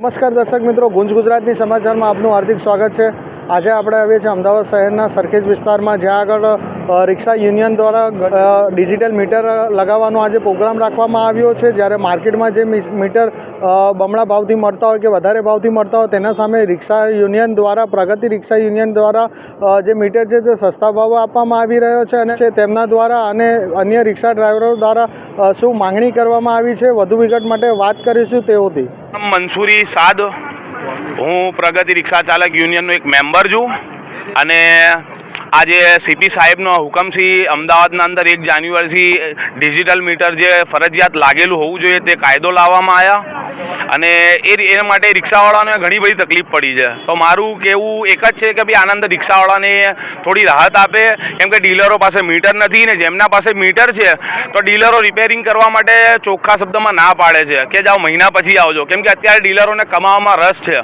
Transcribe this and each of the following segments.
નમસ્કાર દર્શક મિત્રો, ગુંજ ગુજરાતની સમાચારમાં આપનું હાર્દિક સ્વાગત છે. આજે આપણે આવીએ છીએ અમદાવાદ શહેરના સરખેજ વિસ્તારમાં, જ્યાં આગળ રિક્ષા યુનિયન દ્વારા ડિજિટલ મીટર લગાવવાનો આજે પ્રોગ્રામ રાખવામાં આવ્યો છે. જ્યારે માર્કેટમાં જે મીટર બમણા ભાવથી મળતા હોય કે વધારે ભાવથી મળતા હોય, તેના સામે રિક્ષા યુનિયન દ્વારા, પ્રગતિ રિક્ષા યુનિયન દ્વારા જે મીટર છે તે સસ્તા ભાવે આપવામાં આવી રહ્યો છે અને તેમના દ્વારા અને અન્ય રિક્ષા ડ્રાઈવરો દ્વારા શું માંગણી કરવામાં આવી છે, વધુ વિગત માટે વાત કરીશું તેઓથી. મંસૂરી સાદ. હું પ્રગતિ રિક્ષા ચાલક યુનિયનનો એક મેમ્બર છું. અને આજે સીપી સાહેબનો હુકમથી અમદાવાદના અંદર એક જાન્યુઆરીથી ડિજિટલ મીટર જે ફરજિયાત લાગેલું હોવું જોઈએ તે કાયદો લાવવામાં આવ્યા. અને એ એના માટે રિક્ષાવાળાને ઘણી બધી તકલીફ પડી છે. તો મારું કહેવું એક જ છે કે ભાઈ આનંદ રિક્ષાવાળાને થોડી રાહત આપે, કેમ કે ડીલરો પાસે મીટર નથી ને જેમના પાસે મીટર છે, તો ડીલરો રિપેરિંગ કરવા માટે ચોખ્ખા શબ્દમાં ના પાડે છે કે જાઓ મહિના પછી આવજો. કેમ કે અત્યારે ડીલરોને કમાવામાં રસ છે.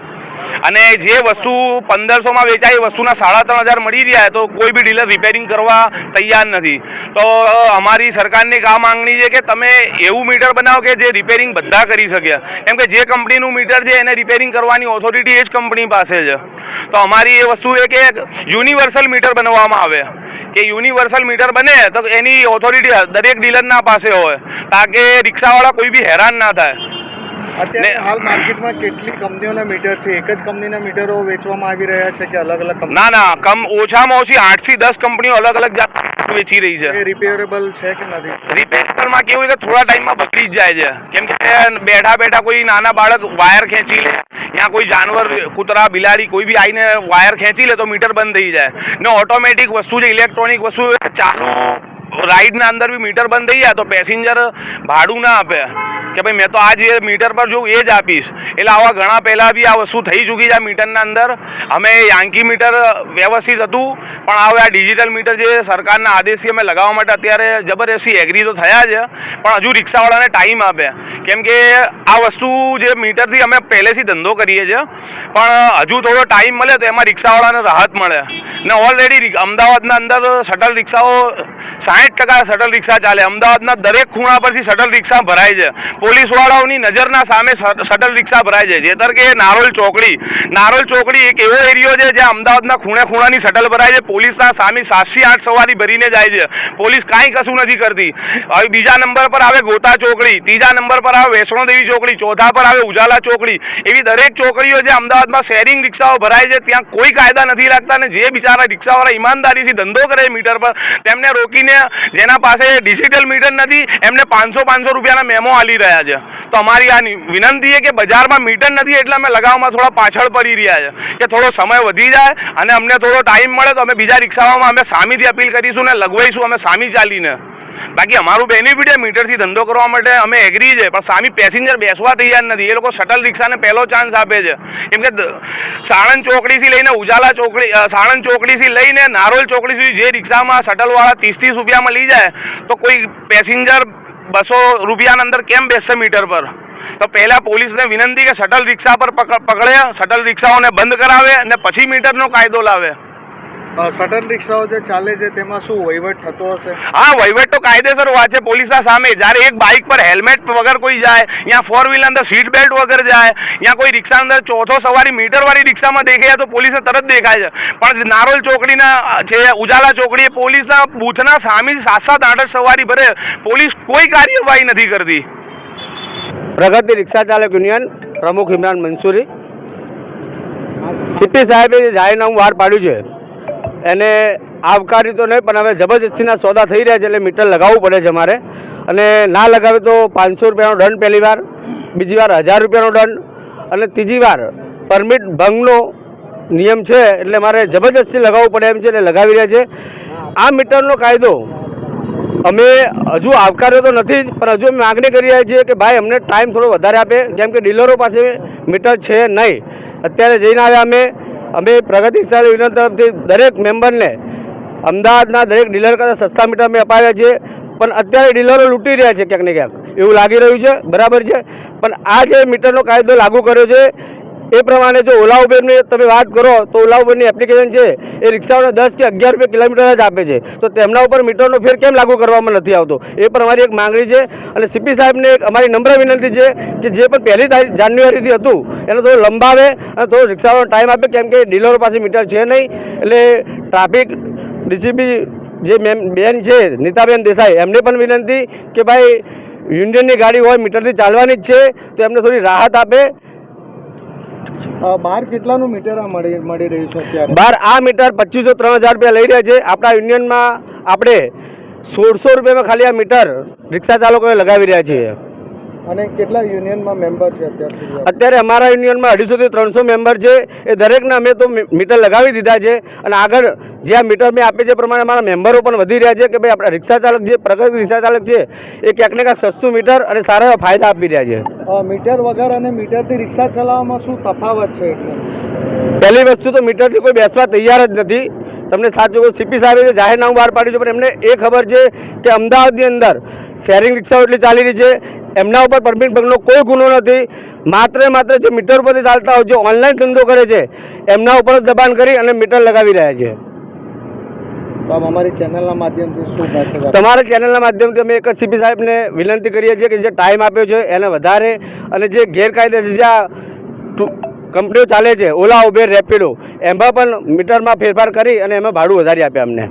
અને જે વસ્તુ પંદરસોમાં વેચાય, એ વસ્તુના સાડા ત્રણ હજાર મળી રહ્યા તો કોઈ બી ડીલર રિપેરિંગ કરવા તૈયાર નથી. તો અમારી સરકારની આ માંગણી છે કે તમે એવું મીટર બનાવો કે જે રિપેરિંગ બધા કરી શકે. કેમ કે જે કંપનીનું મીટર છે, એને રિપેરિંગ કરવાની ઓથોરિટી એ જ કંપની પાસે છે. તો અમારી એ વસ્તુ એ કે યુનિવર્સલ મીટર બનાવવામાં આવે. કે યુનિવર્સલ મીટર બને, તો એની ઓથોરિટી દરેક ડીલરના પાસે હોય, તાકે રિક્ષાવાળા કોઈ બી હેરાન ના થાય. અત્યારે હાલ માર્કેટમાં કેટલી કંપનીઓના મીટર છે? એક જ કંપનીના મીટરો વેચવામાં આવી રહ્યા છે કે અલગ અલગ ના ના કમ ઓછામાં ઓછી આઠથી દસ કંપનીઓ અલગ અલગ વેચી રહી છે. રિપેરેબલ છે કે નથી? રિપેરમાં કેવું કે થોડા ટાઈમમાં બગડી જ જાય છે. કેમ કે બેઠા બેઠા કોઈ નાના બાળક વાયર ખેંચી લે ત્યાં કોઈ જાનવર કૂતરા બિલાડી કોઈ બી આવીને વાયર ખેંચી લે તો મીટર બંધ થઈ જાય. ને ઓટોમેટિક વસ્તુ છે ઇલેક્ટ્રોનિક વસ્તુ ચાલુ રાઈડના અંદર બી મીટર બંધ થઈ જાય તો પેસેન્જર ભાડું ના આપે. કે ભાઈ મેં તો આ જે મીટર પર જોઉં એ જ આપીશ. એટલે આવા ઘણા પહેલાં બી આ વસ્તુ થઈ ચૂકી છે આ મીટરના અંદર. અમે યાંકી મીટર વ્યવસ્થિત હતું, પણ હવે આ ડિજિટલ મીટર જે સરકારના આદેશથી અમે લગાવવા માટે અત્યારે જબરજસ્તી એગ્રી તો થયા છે, પણ હજુ રિક્ષાવાળાને ટાઈમ આપે. કેમ કે આ વસ્તુ જે મીટરથી અમે પહેલેથી ધંધો કરીએ છીએ, પણ હજુ થોડો ટાઈમ મળે તો એમાં રિક્ષાવાળાને રાહત મળે. ને ઓલરેડી અમદાવાદના અંદર શટલ રિક્ષાઓ સાઠ ટકા શટલ રિક્ષા ચાલે. અમદાવાદના દરેક ખૂણા પરથી શટલ રિક્ષા ભરાય છે. પોલીસવાળાઓની નજરના સામે શટલ રિક્ષા ભરાય છે જેતર કે નારોલ ચોકડી નારોલ ચોકડી એક એવો એરિયો છે જ્યાં અમદાવાદના ખૂણે ખૂણાની શટલ ભરાય છે. પોલીસના સામે સાતથી આઠ સવારી ભરીને જાય છે. પોલીસ કાંઈ કશું નથી કરતી. હવે બીજા નંબર પર આવે ગોતા ચોકડી, ત્રીજા નંબર પર આવે વૈષ્ણોદેવી ચોકડી, ચોથા પર આવે ઉજાલા ચોકડી. એવી દરેક ચોકડીઓ જે અમદાવાદમાં શેરિંગ રિક્ષાઓ ભરાય છે, ત્યાં કોઈ કાયદા નથી રાખતા અને જે બિચારા રિક્ષાવાળા ઈમાનદારીથી ધંધો કરે મીટર પર, તેમને રોકીને જેના પાસે ડિજિટલ મીટર નથી, એમને પાંચસો પાંચસો રૂપિયાના મેમો આલી રહ્યા છે. તો અમારી આ વિનંતી છે કે બજારમાં મીટર નથી એટલે અમે લગાવવામાં થોડા પાછળ પડી રહ્યા છે. કે થોડો સમય વધી જાય અને અમને થોડો ટાઈમ મળે તો અમે બીજા રિક્ષાઓમાં અમે સામીથી અપીલ કરીશું ને લગવાઈશું અમે સામી ચાલીને. બાકી અમારું બેનિફિટ છે મીટરથી ધંધો કરવા માટે અમે એગ્રી છે, પણ સામી પેસેન્જર બેસવા તૈયાર નથી. એ લોકો શટલ રિક્ષાને પહેલો ચાન્સ આપે છે. કેમ કે સાણંદ ચોકડીથી લઈને ઉજાલા ચોકડી સાણંદ ચોકડીથી લઈને નારોલ ચોકડી સુધી જે રિક્ષામાં શટલવાળા ત્રીસ ત્રીસ રૂપિયામાં લઈ જાય, તો કોઈ પેસેન્જર બસો રૂપિયાના અંદર કેમ બેસશે મીટર પર? તો પહેલાં પોલીસને વિનંતી કે શટલ રિક્ષા પર પકડ શટલ રિક્ષાઓને બંધ કરાવે અને પછી મીટરનો કાયદો લાવે. અ, શટલ રિક્ષાઓ જે ચાલે છે તેમાં શું વહીવટ થતો હશે? હા વહીવટ તો કાયદેસર હોય છે પોલીસના સામે. જ્યારે એક બાઇક પર હેલ્મેટ વગર કોઈ જાય યા ફોર વ્હીલર અંદર સીટ બેલ્ટ વગર જાય યા કોઈ રિક્ષા અંદર ચોથો સવારી મીટરવાળી રિક્ષામાં દેખાય તો પોલીસને તરત દેખાય છે. પણ નારોલ ચોકડીના છે ઉજાલા ચોકડી એ પોલીસના બૂથના સામે સાત સાત આઠ આઠ સવારી ભરે પોલીસ કોઈ કાર્યવાહી નથી કરતી. પ્રગતિ રિક્ષા ચાલક યુનિયન પ્રમુખ ઇમરાન મંસૂરી. સીપી સાહેબે જે જાહેરનામું બહાર પાડ્યું છે એને આવકારી તો નહીં, પણ હવે જબરજસ્તીના સોદા થઈ રહ્યા છે એટલે મીટર લગાવવું પડે છે અમારે. અને ના લગાવે તો પાંચસો રૂપિયાનો દંડ પહેલી વાર, બીજી વાર હજાર રૂપિયાનો દંડ, અને ત્રીજી વાર પરમિટ ભંગનો નિયમ છે એટલે મારે જબરજસ્તી લગાવવું પડે એમ છે એટલે લગાવી રહ્યા છે. આ મીટરનો કાયદો અમે હજુ આવકાર્યો તો નથી જ, પણ હજુ અમે માગણી કરી રહ્યા છીએ કે ભાઈ અમને ટાઈમ થોડો વધારે આપે, કેમ કે ડીલરો પાસે મીટર છે નહીં. અત્યારે જઈને આવ્યા અમે અમે પ્રગતિ સારી યુનિયન તરફથી દરેક મેમ્બરને અમદાવાદના દરેક ડીલર કરતાં સસ્તા મીટર અમે અપાવ્યા છીએ. પણ અત્યારે ડીલરો લૂંટી રહ્યા છે ક્યાંક ને ક્યાંક. એવું લાગી રહ્યું છે, બરાબર છે. પણ આ જે મીટરનો કાયદો લાગુ કર્યો છે એ પ્રમાણે જો ઓલા ઉબેરની તમે વાત કરો, તો ઓલા ઉબેરની એપ્લિકેશન છે, એ રિક્ષાઓને દસ કે અગિયાર રૂપિયા કિલોમીટર જ આપે છે. તો તેમના ઉપર મીટરનો ફેર કેમ લાગુ કરવામાં નથી આવતો. એ પણ અમારી એક માંગણી છે. અને સીપી સાહેબને એક અમારી નમ્ર વિનંતી છે કે જે પણ પહેલી તારીખ જાન્યુઆરીથી હતું, એને થોડું લંબાવે અને થોડો રિક્ષાઓનો ટાઈમ આપે, કેમ કે ડીલરો પાસે મીટર છે નહીં. એટલે ટ્રાફિક ડીસીપી જે મેમ, બેન છે, નીતાબેન દેસાઈ, એમને પણ વિનંતી કે ભાઈ, યુનિયનની ગાડી હોય, મીટરથી ચાલવાની જ છે, તો એમને થોડી રાહત આપે. અ, બહાર કેટલાનું મીટર આ મળી મળી રહ્યું છે અત્યારે? બાર આ મીટર પચીસો ત્રણ હજાર રૂપિયા લઈ રહ્યા છે. આપણા યુનિયનમાં આપણે સોળસો રૂપિયામાં ખાલી આ મીટર રિક્ષા ચાલકોએ લગાવી રહ્યા છીએ. અને કેટલા યુનિયનમાં મેમ્બર છે અત્યાર સુધી અત્યારે અમારા યુનિયનમાં અઢીસોથી ત્રણસો મેમ્બર છે. એ દરેકના અમે તો મીટર લગાવી દીધા છે. અને આગળ જે આ મીટર મેં આપે છે પ્રમાણે અમારા મેમ્બરો પણ વધી રહ્યા છે કે ભાઈ આપણા રિક્ષા ચાલક જે પ્રગત રિક્ષા ચાલક છે એ ક્યાંક ને ક્યાંક સસ્તું મીટર અને સારા એવા ફાયદા આપી રહ્યા છે. મીટર વગર અને મીટરથી રિક્ષા ચલાવવામાં શું તફાવત છે પહેલી વસ્તુ તો મીટરથી કોઈ બેસવા તૈયાર જ નથી. તમને સાચું કહું સીપી સાહેબે જાહેરનામું બહાર પાડ્યું છે પણ એમને એ ખબર છે કે અમદાવાદની અંદર શેરિંગ રિક્ષાઓ એટલી ચાલી રહી છે એમના ઉપર પરમિટ ભંગનો કોઈ ગુનો નથી. માત્ર માત્ર જે મીટર ઉપરથી ચાલતા હોય જે ઓનલાઈન ધંધો કરે છે એમના ઉપર દબાણ કરી અને મીટર લગાવી રહ્યા છે. અમારી ચેનલના માધ્યમથી શું તમારા ચેનલના માધ્યમથી અમે એક જ સીપી સાહેબને વિનંતી કરીએ છીએ કે જે ટાઈમ આપ્યો છે એને વધારે અને જે ગેરકાયદે જ્યાં કંપનીઓ ચાલે છે ઓલા ઉબેર રેપિડો એમાં પણ મીટરમાં ફેરફાર કરી અને એમાં ભાડું વધારી આપે અમને.